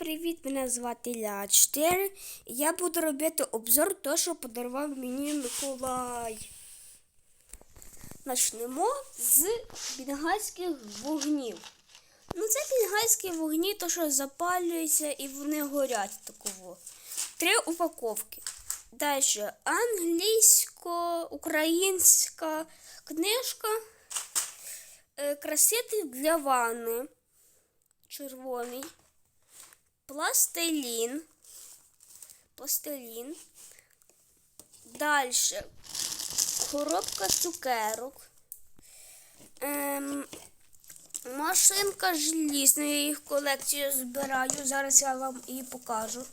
привіт! Мене звати Ля 4 і я буду робити обзор того, що подарував мені Миколай. Почнемо з бенгальських вогнів. Ну, це бенгальські вогні, то що запалюються і вони горять такого. Три упаковки. Далі англійсько-українська книжка. Е, Краситель для ванни. Червоний. Пластилін. Пластилін. Далі. Коробка цукерок. Ем, машинка желізна. Я їх колекцію збираю. Зараз я вам її покажу.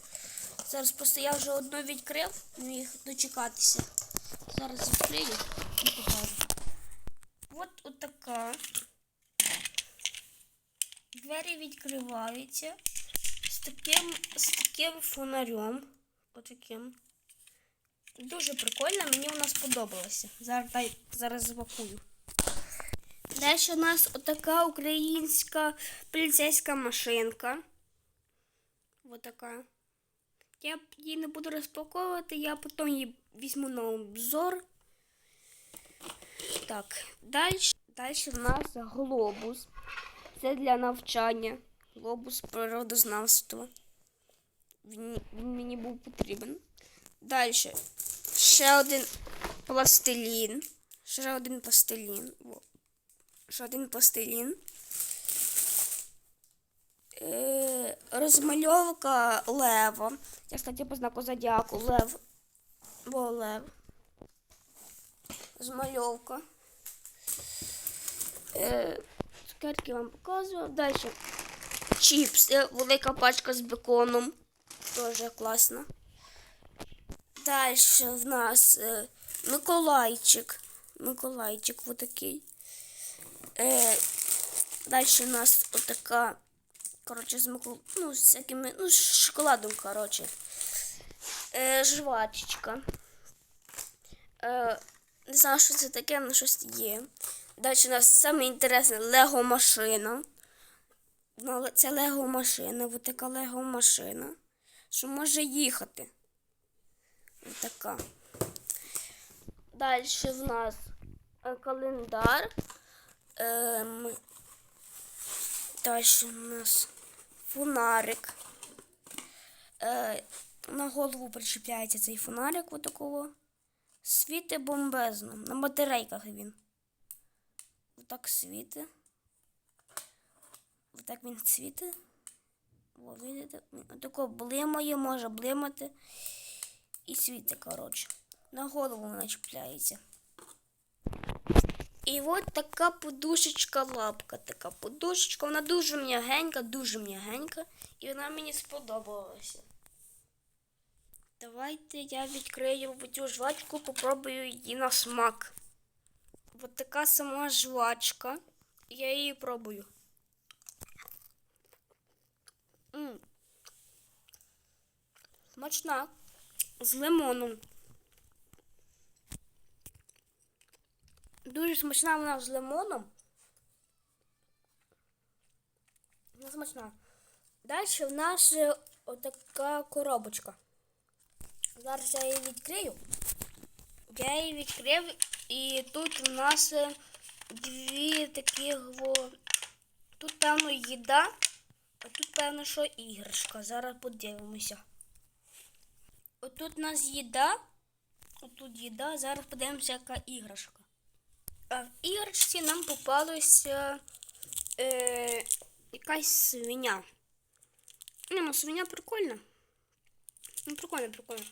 Зараз просто я вже одну відкрив, не міг дочекатися. Зараз відкрию і покажу. От отака. Двері відкриваються таким, з таким фонарем. Отаким. Дуже прикольно, мені вона сподобалася. Зараз, дай, зараз запакую. Далі у нас отака українська поліцейська машинка. Отака. Я її не буду розпаковувати, я потім її візьму на обзор. Так, далі, далі в нас глобус. Це для навчання. Глобус природознавства. Він, мені був потрібен. Далі. Ще один пластилін. Ще один пластилін. Ще один пластилін. Е, розмальовка лева. Я, кстати, по знаку зодіаку. Лев. Бо лев. Розмальовка. Е, цукерки вам показую. Далі. Чіпс. Е, Велика пачка з беконом. Тоже класно. Далі в нас е, Миколайчик. Миколайчик вот такий. Е, Далі у нас отака. Коротше, з Микол... ну, з всякими, ну, з шоколадом, коротше. Е, жвачечка. Е, не знаю, що це таке, але щось є. Далі у нас саме Лего машина. Це Лего машина, ось така Лего машина, що може їхати. Ось. Далі в нас е, календар. Ем, далі у нас фонарик. Е, на голову причіпляється цей фонарик ось такого. Світи бомбезно. На батарейках він. Отак світи. Отак він світить. О, видите? Отако блимає, може блимати. І світить, коротше. На голову вона чіпляється. І от така подушечка лапка. Така подушечка. Вона дуже м'ягенька, дуже м'ягенька. І вона мені сподобалася. Давайте я відкрию цю жвачку, попробую її на смак. От така сама жвачка. Я її пробую. Смачна. З лимоном. Дуже смачна вона з лимоном. Вона смачна. Далі в нас е, отака коробочка. Зараз я її відкрию. Я її відкрив і тут у нас е, дві такі. Тут, певно, їда, а тут, певно, що іграшка. Зараз подивимося. Отут у нас їда. Отут їда. Зараз подивимося, яка іграшка. А в іграшці нам попалася е, якась свиня. Не, ну свиня прикольна. Ну, прикольно, прикольно.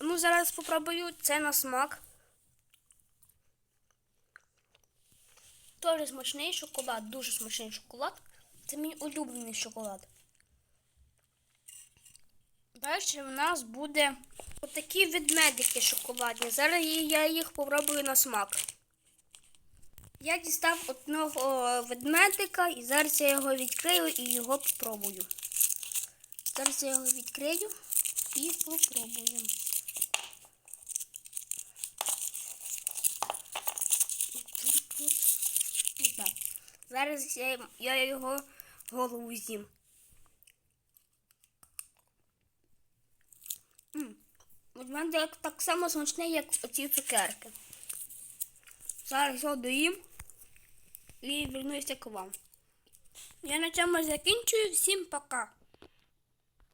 Ну, зараз спробую це на смак. Дуже смачний шоколад, дуже смачний шоколад. Це мій улюблений шоколад. Далі в нас буде отакі ведмедики шоколадні. Зараз я їх попробую на смак. Я дістав одного ведмедика і зараз я його відкрию і його попробую. Зараз я його відкрию і попробую. Зараз я його голову з'їм. Він так, само смачний, як оці цукерки. Зараз його доїм і вернуся к вам. Я на цьому закінчую. Всім пока.